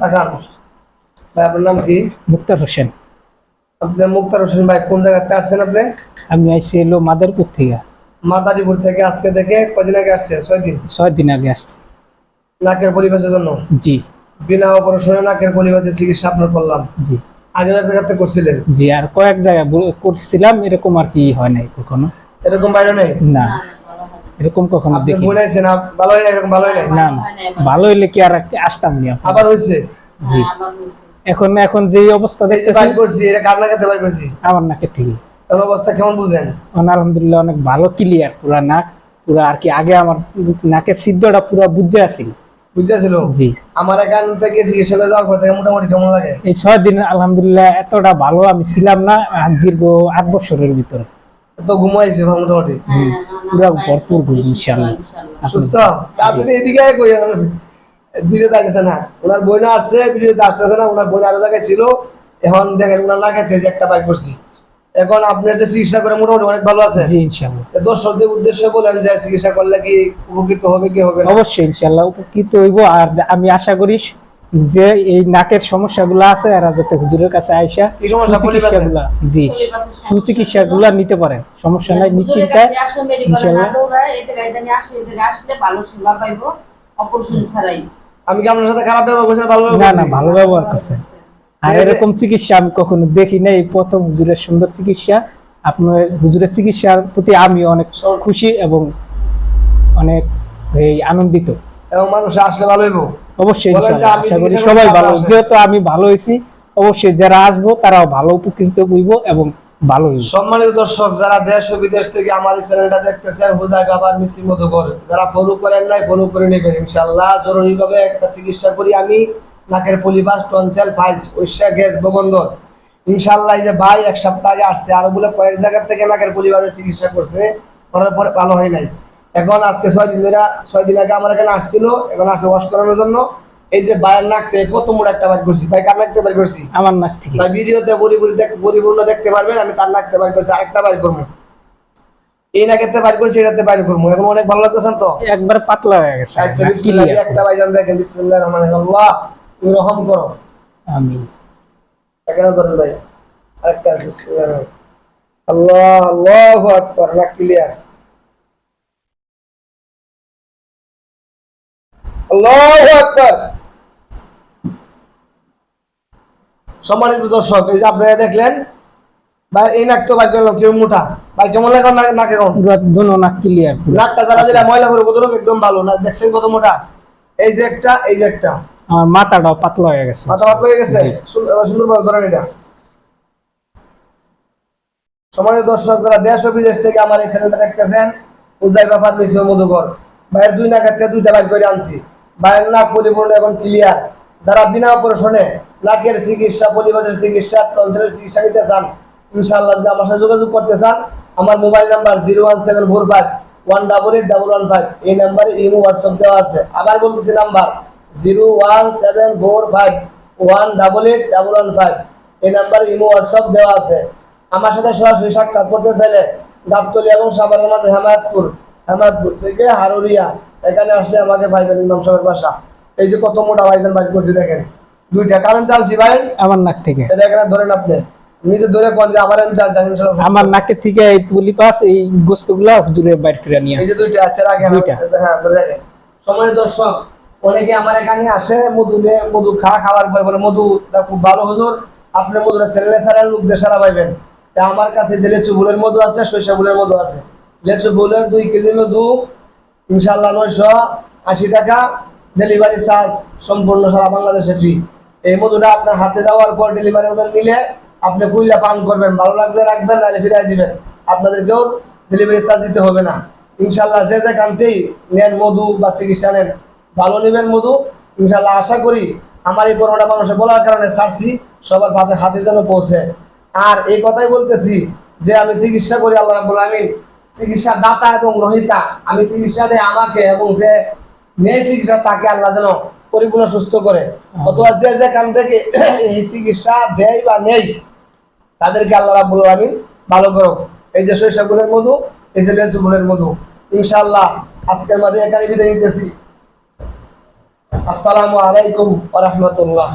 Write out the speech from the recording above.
তাকান ভাই আপনার নাম কি? মুক্তার হোসেন। আপনি মুক্তার হোসেন ভাই কোন জায়গাতে আসছেন আপনি? আমি আইসি এলো মাদারপুর থেকে। থেকে আজকে থেকে কদিন আগে আসছেন ছয় দিন? ছয় দিন আগে আসছি। নাকের পরিবেশের জন্য? জি। বিনা অপারেশনে নাকের পরিবেশের চিকিৎসা আপনার করলাম। জি। আগে এক জায়গাতে করছিলেন? জি আর কয়েক জায়গায় করছিলাম এরকম আর কি হয় নাই কখনো। এরকম বাইরে নেই? না। এরকম কখনো আপনি দেখি বলেছেন ভালো হয় না এরকম ভালো হয় না ভালো হইলে কি আর আসতাম নি আবার হয়েছে জি। এখন এখন যে অবস্থা দেখতেছি করছি এটা কার করছি? আমার নাকের থেকে। অবস্থা কেমন বুঝেন? আলহামদুলিল্লাহ অনেক ভালো ক্লিয়ার পুরা নাক পুরা আর কি আগে আমার নাকের সিদ্ধটা পুরা বুঝে আছিল বুঝতেছিল জি। আমার এখান থেকে চিকিৎসা করে যাওয়ার পর থেকে মোটামুটি কেমন লাগে? এই ছয় দিন আলহামদুলিল্লাহ এতটা ভালো আমি ছিলাম না আর দীর্ঘ আট বছরের ভিতরে। তো ঘুমাইছে মোটামুটি। পুরা ভরপুর ঘুম ইনশাআল্লাহ। সুস্থ। আপনি এদিকে কই ভিডিওতে আসতেছে না। ওনার বইনা আসছে ভিডিওতে আসতেছে না। ওনার বইনা আরও জায়গায় ছিল। এখন দেখেন ওনার না খেতে যে একটা বাইক করছি। এখন আপনার যে চিকিৎসা করে মোটামুটি অনেক ভালো আছে। জি ইনশাআল্লাহ। তো দর্শকদের উদ্দেশ্যে বলেন যে চিকিৎসা করলে কি উপকৃত হবে কি হবে অবশ্যই ইনশাআল্লাহ উপকৃত হইব। আর আমি আশা করি যে এই নাকের সমস্যাগুলো আছে এরা যাতে হুজুরের কাছে আইসা কি সমস্যা? জি সুচিকিৎসাগুলা নিতে পারেন সমস্যা নাই নিশ্চিন্তায় আমি কি আপনার সাথে খারাপ ব্যবহার করছি ভালো না না ভালো ব্যবহার করছেন আর এরকম চিকিৎসা আমি কখনো দেখি নাই এই প্রথম হুজুরের সুন্দর চিকিৎসা। আপনার হুজুরের চিকিৎসার প্রতি আমি অনেক খুশি এবং অনেক এই আনন্দিত। এবং মানুষ আসলে ভালো হইব। অবশ্যই ইনশাআল্লাহ আশা করি সবাই ভালো যেহেতু আমি ভালো অবশ্যই যারা আসব তারাও ভালো উপকৃত হইব এবং ভালো হইব। সম্মানিত দর্শক যারা দেশ ও বিদেশ থেকে আমার এই চ্যানেলটা দেখতেছেন মতো করে যারা ফলো করেন নাই ফলো করে নেবেন ইনশাল্লাহ জরুরি ভাবে একটা চিকিৎসা করি আমি নাকের পলিবাস টনসেল ফাইস গ্যাস বগন্দর ইনশাল্লাহ যে ভাই এক সপ্তাহ আগে আসছে আর বলে কয়েক জায়গা থেকে নাকের পলিবাসের চিকিৎসা করছে করার পরে ভালো হয় নাই। এখন আজকে ছয় দিন ধরে ছয় দিন আগে আমার এখানে আসছিল এখন আসছে ওয়াশ করানোর জন্য। এই যে ভাইয়ের নাক থেকে কত মোটা একটা বাইর করছি। ভাই কার নাক থেকে করছি? আমার নাক থেকে। তাই ভিডিওতে পরিপূর্ণ দেখ- পরিপূর্ণ দেখতে পারবেন আমি তার নাকতে বাইর করছি আরেকটা বাইর করব। এই নাকেতে বাইর করছি এটাতে বাইর করব। এখন অনেক ভালো লাগতেছেন তো? একবার পাতলা হয়ে গেছে। আচ্ছা বিসমিল্লাহ। একটা বাইজান দেখেন বিসমিল্লাহ রহমান আল্লাহ তুমি রহম করো। আমি এখানে ধরেন ভাই আরেকটা বিসমিল্লাহ রহমান। আল্লাহ আল্লাহু আকবার নাক ক্লিয়ার সম্মানিত দর্শক এই যে আপনারা দেখলেন ভাই এই নাক তো ভাই করলাম কেউ মোটা। ভাই কেমন লাগে নাক- এখন? নাক ক্লিয়ার নাকটা যারা দিলে ময়লা করে কত একদম ভালো। না দেখছেন কত মোটা? এই যে একটা এই যে একটা। আমার মাথাটাও পাতলা হয়ে গেছে। মাথা ভাত লেগে গেছে? সুন্দরভাবে ধরেন এটা। সম্মানিত দর্শক যারা দেশ ও বিদেশ থেকে আমার এই চ্যানেলটা দেখতেছেন উজাই ব্যাপার মিশে মধুকর। ভাইয়ের দুই নাকের দুইটা বাইর করে আনছি। ভাইয়ের নাক পরিপূর্ণ এবং ক্লিয়ার। যারা বিনা অপারেশনে নাকের চিকিৎসা, পরিবারের চিকিৎসা টনসিলের চিকিৎসা নিতে চান, ইনশাআল্লাহ যদি আমার সাথে যোগাযোগ করতে চান, আমার mobile number zero one seven four five, one double eight double one five, এই নাম্বারে ইমো, হোয়াটসঅ্যাপ দেওয়া আছে। আবার বলতেছি number zero one seven four five, one double eight double one five, এই নাম্বারে ইমো, হোয়াটসঅ্যাপ দেওয়া আছে। আমার সাথে সরাসরি সাক্ষাৎ করতে চাইলে গাবতলি এবং সাবানের মাঝে হেমায়তপুর হেমায়তপুর থেকে হারুরিয়া এখানে আসলে আমাকে পাইবেন ইমাম সাহেবের বাসা। এই যে কত মোটা ভাইজান বাইক করছি দেখেন। দুইটা কারেন্ট চালছি ভাই। আমার নাক থেকে। এটা এখানে ধরেন আপনি। নিজে ধরে কোন যে আমার আমি ইনশাল্লাহ আমার নাকের থেকে এই পুলিপাস এই গোস্তগুলা হুজুরে বাইর করে নিয়ে এই যে দুইটা আছে রাখেন দুইটা। হ্যাঁ ধরে রাখেন। সময় দর্শক অনেকে আমার এখানে আসে মধু নিয়ে মধু খা খাওয়ার পরে বলে মধুটা খুব ভালো হুজুর। আপনি মধুটা ছেলে ছাড়া লোক দেশারা পাইবেন। তা আমার কাছে যে লেচু ফুলের মধু আছে সরিষা ফুলের মধু আছে। লেচু ফুলের দুই কেজি মধু ইনশাল্লাহ নয়শো আশি টাকা ডেলিভারি চার্জ সম্পূর্ণ সারা বাংলাদেশে ফ্রি এই মধুটা আপনার হাতে দেওয়ার পর ডেলিভারি অর্ডার নিলে আপনি কুইলা পান করবেন, ভালো লাগলে রাখবেন, নাহলে ফিরাই দিবেন। আপনাদেরকেও ডেলিভারি চার্জ দিতে হবে না। ইনশাল্লাহ যে যে কান্তেই নেন মধু বা চিকিৎসা নেন, ভালো নেবেন মধু। ইনশাল্লাহ আশা করি আমার এই পরোটা মানুষের বলার কারণে ছাড়ছি, সবার হাতে হাতে যেন পৌঁছে। আর এই কথাই বলতেছি যে আমি চিকিৎসা করি, আল্লাহ রাব্বুল আলামিন চিকিৎসা দাতা এবং রহিতা, আমি চিকিৎসা দেয় আমাকে এবং যে নেই চিকিৎসা তাকে আল্লাহ যেন পরিপূর্ণ সুস্থ করে। অথবা যে যে কান থেকে এই চিকিৎসা দেয় বা নেই, তাদেরকে আল্লাহ রাব্বুল আলামিন ভালো করো এই যে সরিষা গুলের মধু, এই যে লেচু গুলের মধু। ইনশাআল্লাহ আজকের মাঝে এখানে বিদায় নিতেছি। আসসালামু আলাইকুম রাহমাতুল্লাহ।